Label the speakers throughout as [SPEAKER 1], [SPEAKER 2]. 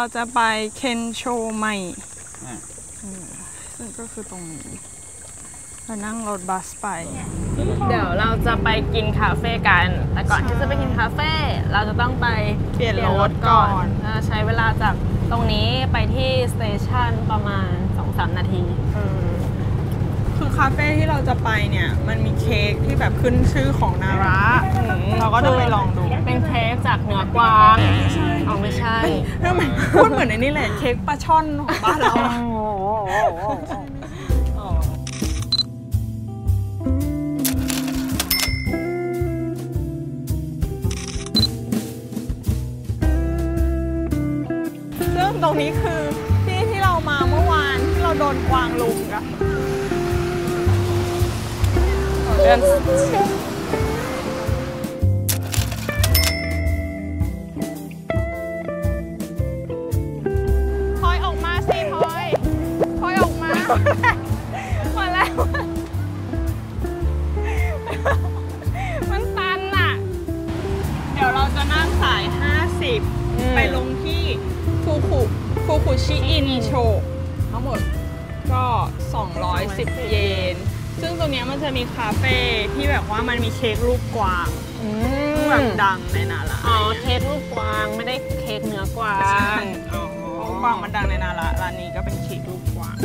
[SPEAKER 1] เราจะไปเคนโชใหม่
[SPEAKER 2] อะ
[SPEAKER 1] เออซึ่งก็คือตรงนี้ เรานั่งรถบัสไป
[SPEAKER 3] เดี๋ยวเราจะไปกินคาเฟ่กัน แต่ก่อนที่จะไปกินคาเฟ่เราจะต้องไป
[SPEAKER 1] เปลี่ยนรถก่อน
[SPEAKER 3] เราใช้เวลาจากตรงนี้ไปที่สเตชันประมาณ 2-3 นาที
[SPEAKER 1] เออ คือคาเฟ่ที่เราจะไปเนี่ย มันมีเค้กที่แบบขึ้นชื่อของนาระเราก็จะไปลองดู
[SPEAKER 3] เป็นเค้กจากเนื้อกวางอ๋อไม่ใช่
[SPEAKER 1] ทำไมพูดเหมือนไอ้นี่แหละเค้กปลาช่อนของบ้านเราอะซึ่งตรงนี้คือที่ที่เรามาเมื่อวานที่เราโดนกวางลุมกัน เดินพลอยออกมาสิพลอยพลอยออกมามาแล้ว มันตันอะเดี๋ยวเราจะนั่งสาย 50 ไปลงที่ฟูคุฟูคุชิอินโช ทั้งหมดก็ 210 เยน ซึ่งตรงเนี้ยมันจะมีคาเฟ่ที่แบบว่ามันมีเค้กรูปกวางซึ่งแบบดังในนาระ
[SPEAKER 3] อ๋อเค้กรูปกวางไม่ได้เค้กเนื้อกวา
[SPEAKER 1] ใช่
[SPEAKER 3] ง
[SPEAKER 1] อ๋อกวางมันดังในนาระร้านนี้ก็เป็นเค้กรูปกวาง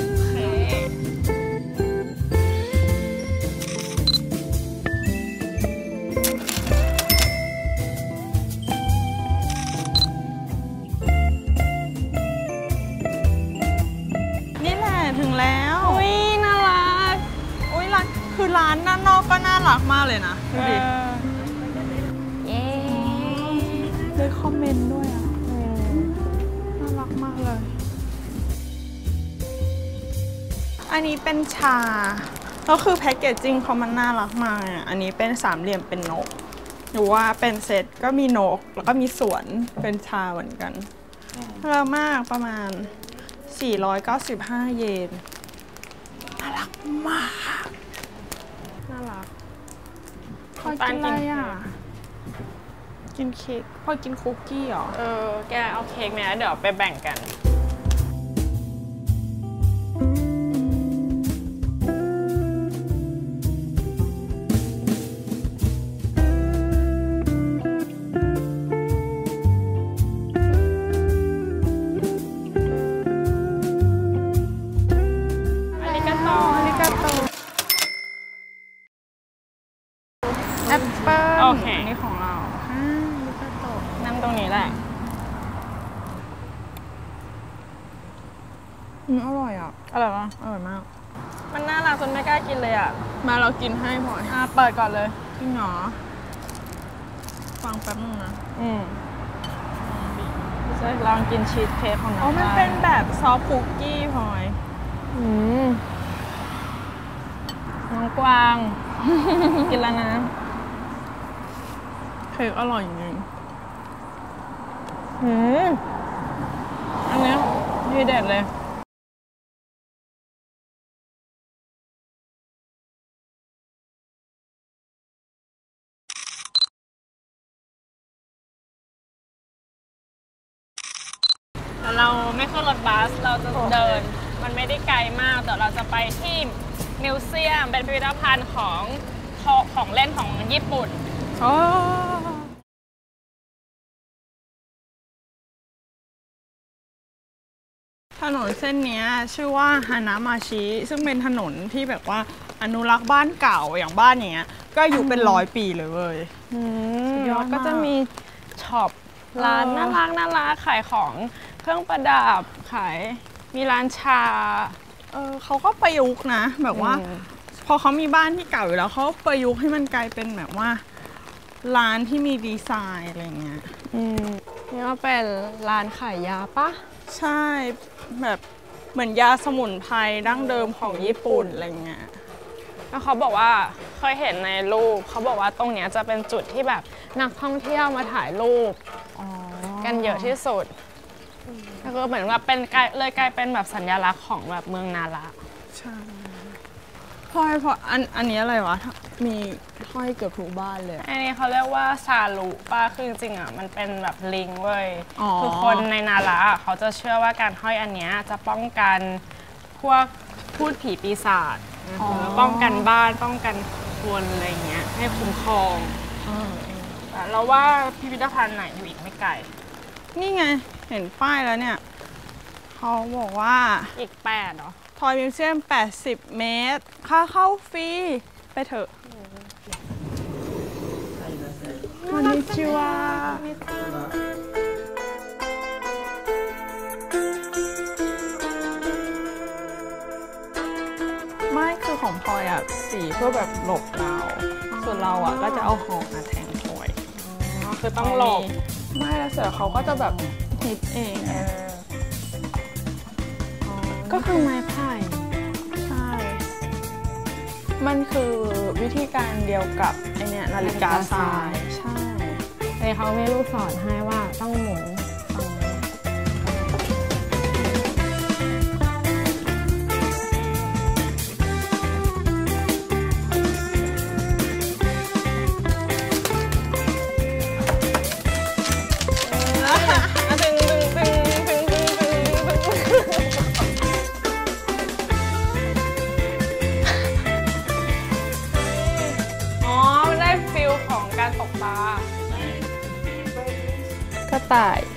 [SPEAKER 3] อก
[SPEAKER 1] ก็น่ารักมากเลยนะดูดิ
[SPEAKER 3] เย้
[SPEAKER 1] ได้คอมเมนต์ด้วยอะน่ารักมากเลย อันนี้เป็นชา ก็คือแพ็กเกจจิ้งเขามันน่ารักมากอะอันนี้เป็นสามเหลี่ยมเป็นนก หรือว่าเป็นเซตก็มีนก แล้วก็มีสวนเป็นชาเหมือนกันน่ารักมากประมาณ 495 เยนน่ารักมากน่า รักพอกินอะไรอะ กินเค้กพอกินคุกกี้เหรอ
[SPEAKER 3] เออ แกเอาเค้กไหมเดี๋ยวไปแบ่งกัน
[SPEAKER 1] แอปเปิ้ล
[SPEAKER 3] โอเค
[SPEAKER 1] นนี้ของเราอ่าอาริกาโต
[SPEAKER 3] นั่งตรงนี้แหละ
[SPEAKER 1] อืมอร่อยอะ
[SPEAKER 3] อร่อยปะ
[SPEAKER 1] อร่อยมาก
[SPEAKER 3] มันน่ารักจนไม่กล้ากินเลยอะ
[SPEAKER 1] มาเรากินให้พลอย
[SPEAKER 3] อะเปิดก่อนเลย
[SPEAKER 1] จริงเหรอ ฟังแป๊บนึงนะ
[SPEAKER 3] อืมจะลองกินชีสเค้กของน้
[SPEAKER 1] อ๋อ
[SPEAKER 3] อง
[SPEAKER 1] มันเป็นแบบซอฟต์คุกกี้พลอย
[SPEAKER 3] อืมน้องกวาง กินแล้วนะ
[SPEAKER 1] เค้กอร่อยจริง
[SPEAKER 3] อืมอันเนี้ยดีเด็ดเลยแต่เราไม่ขึ้นรถบัส เราจะเดิน มันไม่ได้ไกลมาก แต่เราจะไปที่มิวเซียม เป็นพิพิธภัณฑ์ของของของเล่นของญี่ปุ่น
[SPEAKER 1] อ๋อ ถนนเส้นเนี้ยชื่อว่าฮานามาชิซึ่งเป็นถนนที่แบบว่าอนุรักษ์บ้านเก่าอย่างบ้านเนี้ย ก็อยู่เป็นร้อยปีเลยเว้ย
[SPEAKER 3] อืม
[SPEAKER 1] ยอดมาก
[SPEAKER 3] แล้วก็จะมีช็อปร้าน
[SPEAKER 1] เออ
[SPEAKER 3] น่ารักน่ารักขายของเครื่องประดับขายมีร้านชา
[SPEAKER 1] เออเขาก็ประยุกต์นะ แบบว่า
[SPEAKER 3] อืม
[SPEAKER 1] พอเขามีบ้านที่เก่าอยู่แล้วเขาก็ประยุกต์ให้มันกลายเป็นแบบว่า ร้านที่มีดีไซน์อะไรเงี้ย
[SPEAKER 3] อืมนี่ก็เป็นร้านขายยาปะ
[SPEAKER 1] ใช่ แบบเหมือนยาสมุนไพรดั้งเดิมของญี่ปุ่นอะไรเงี้ย
[SPEAKER 3] แล้วเขาบอกว่าเคยเห็นในรูป เขาบอกว่าตรงเนี้ยจะเป็นจุดที่แบบนักท่องเที่ยวมาถ่ายรูปกันเยอะที่สุดแล้วก็เหมือนว่าเป็นกลายเลยกลายเป็นแบบสัญลักษณ์ของแบบเมืองนาระ
[SPEAKER 1] ใช่ พลอยพลอยอันอันนี้อะไรวะ มีห้อยเกือบทุกบ้านเลย
[SPEAKER 3] อันนี้เขาเรียกว่าซาลุป้าคือจริงๆอะมันเป็นแบบลิงเว้ย
[SPEAKER 1] อ๋อ
[SPEAKER 3] คือคนในนาระอะเขาจะเชื่อว่าการห้อยอันเนี้ยจะป้องกันพวกพูดผีปีศาจนะคะป้องกันบ้านป้องกันคนอะไรเงี้ยให้คุ้มครองแต่เราว่าพิพิธภัณฑ์ไหนอยู่อีกไม่ไกล
[SPEAKER 1] นี่ไงเห็นป้ายแล้วเนี่ย เขาบอกว่า
[SPEAKER 3] อีกแปดเหรอ
[SPEAKER 1] ท อยมิวเซียม 80 เมตร ค่าเข้าฟรี ไปเถอะこんにちはไม่คือของพลอยอ่ะ สีเพื่อแบบหลบเรา ส่วนเราอ่ะ ก็จะเอาหอกมาแทงพลอย
[SPEAKER 3] อ๋อคือต้องหลบ
[SPEAKER 1] ไม่แล้วเสือเขาก็จะแบบฮิตเอง
[SPEAKER 3] เออ
[SPEAKER 1] ก็คือไม้ไผ่ใช่ มันคือวิธีการเดียวกับไอเนี้ยนาฬิกาทราย ใช่
[SPEAKER 3] แต่เขาไม่รู้สอนให้ว่าต้องหมุน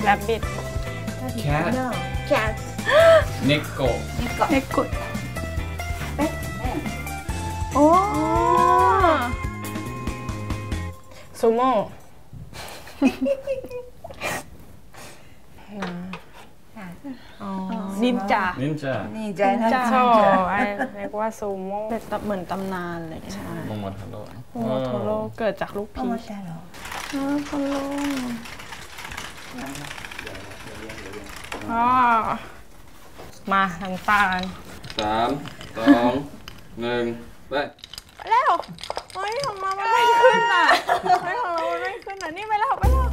[SPEAKER 3] ต่า
[SPEAKER 1] ย
[SPEAKER 3] แรบบิท
[SPEAKER 2] Cat.
[SPEAKER 4] Cat.
[SPEAKER 2] Nico.
[SPEAKER 1] เน็กกุดโอ้
[SPEAKER 3] ซูโม่
[SPEAKER 1] นินจา
[SPEAKER 2] Ninja.
[SPEAKER 4] Ninja.
[SPEAKER 1] Ninja.
[SPEAKER 3] โชไอ้เรียกว่าซูโม่
[SPEAKER 1] เป็นตำเหมือนตำนานอะไรอย่างเงี้ย
[SPEAKER 2] Momotaro.
[SPEAKER 1] โมโทโร่เกิดจากลูกพีช
[SPEAKER 4] Momotaro.
[SPEAKER 1] โมโทโร่
[SPEAKER 3] อ๋อมาน้ำตาล
[SPEAKER 2] สามสองหนึ่งไป
[SPEAKER 1] ไปแล้วเฮ้ยของเรามันไม่ขึ้นอะเฮ้ยของเรามันไม่ขึ้นอะนี่ไปแล้วไปแล้ว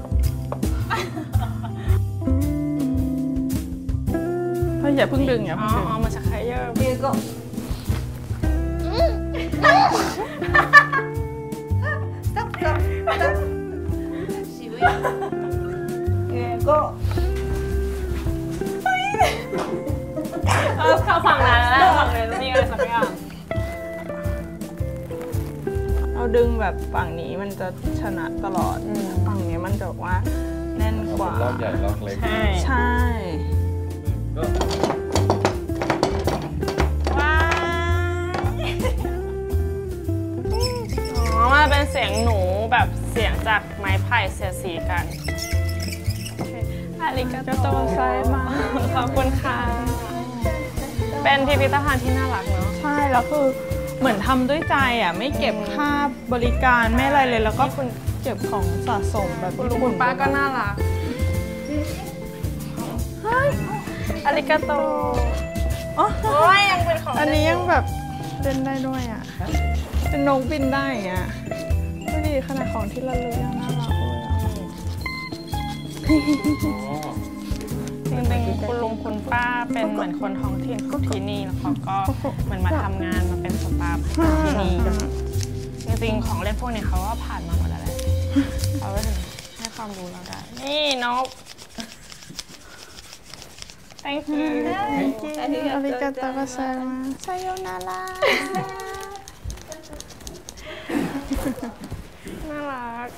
[SPEAKER 1] เฮ้ยอย่าเพิ่งดึงอย่า
[SPEAKER 3] อ๋อ
[SPEAKER 1] เพิ่งดึง
[SPEAKER 4] Here you go.
[SPEAKER 3] เออเข้าฝั่งนั้นแล้วฝั่งนั้นมีอะไรสักอย่าง
[SPEAKER 1] เราดึงแบบฝั่งนี้มันจะชนะตลอด ฝั่งนี้มันจะแบบว่าแน่นกว่า
[SPEAKER 2] รอบใหญ่รอบเล็ก
[SPEAKER 3] ใช่
[SPEAKER 1] ใช่
[SPEAKER 2] ก็
[SPEAKER 3] ว้ายอ๋อมันเป็นเสียงหนูแบบเสียงจากไม้ไผ่เสียดสีกันโอเค อาริกา
[SPEAKER 1] จะ
[SPEAKER 3] โต
[SPEAKER 1] โตไซมา
[SPEAKER 3] ขอบคุณค่ะ เป็นพิพิธภัณฑ์ที่น่ารักเนาะ
[SPEAKER 1] ใช่ แล้วคือเหมือนทำด้วยใจอะ ไม่เก็บค่าบริการไม่อะไรเลย แล้วก็คุณเก็บของสะสมแบบ
[SPEAKER 3] คุณลุงคุณป้าก็น่ารักอาริกาโต
[SPEAKER 1] อ๋อ
[SPEAKER 3] โอ้ยยังเป็นของ
[SPEAKER 1] อันนี้ยังแบบเล่นได้ด้วยอะ เป็นนกบินได้อย่างเงี้ยดูดิขนาดของที่ระลึกยังน่า
[SPEAKER 3] จริงๆคุณลุงคุณป้าเป็นเหมือนคนท้องถิ่นของที่นี่แล้วเขาก็เหมือนมาทำงานมาเป็นสตาฟที่นี่จริงๆของเล่นพวกนี้เขาก็ผ่านมาหมดแล้วแหละเขาก็ถึงให้ความรู้เราได้ นี่นก thank you
[SPEAKER 1] อาริกาโตมาไซมาไซโยนารา
[SPEAKER 3] น่ารัก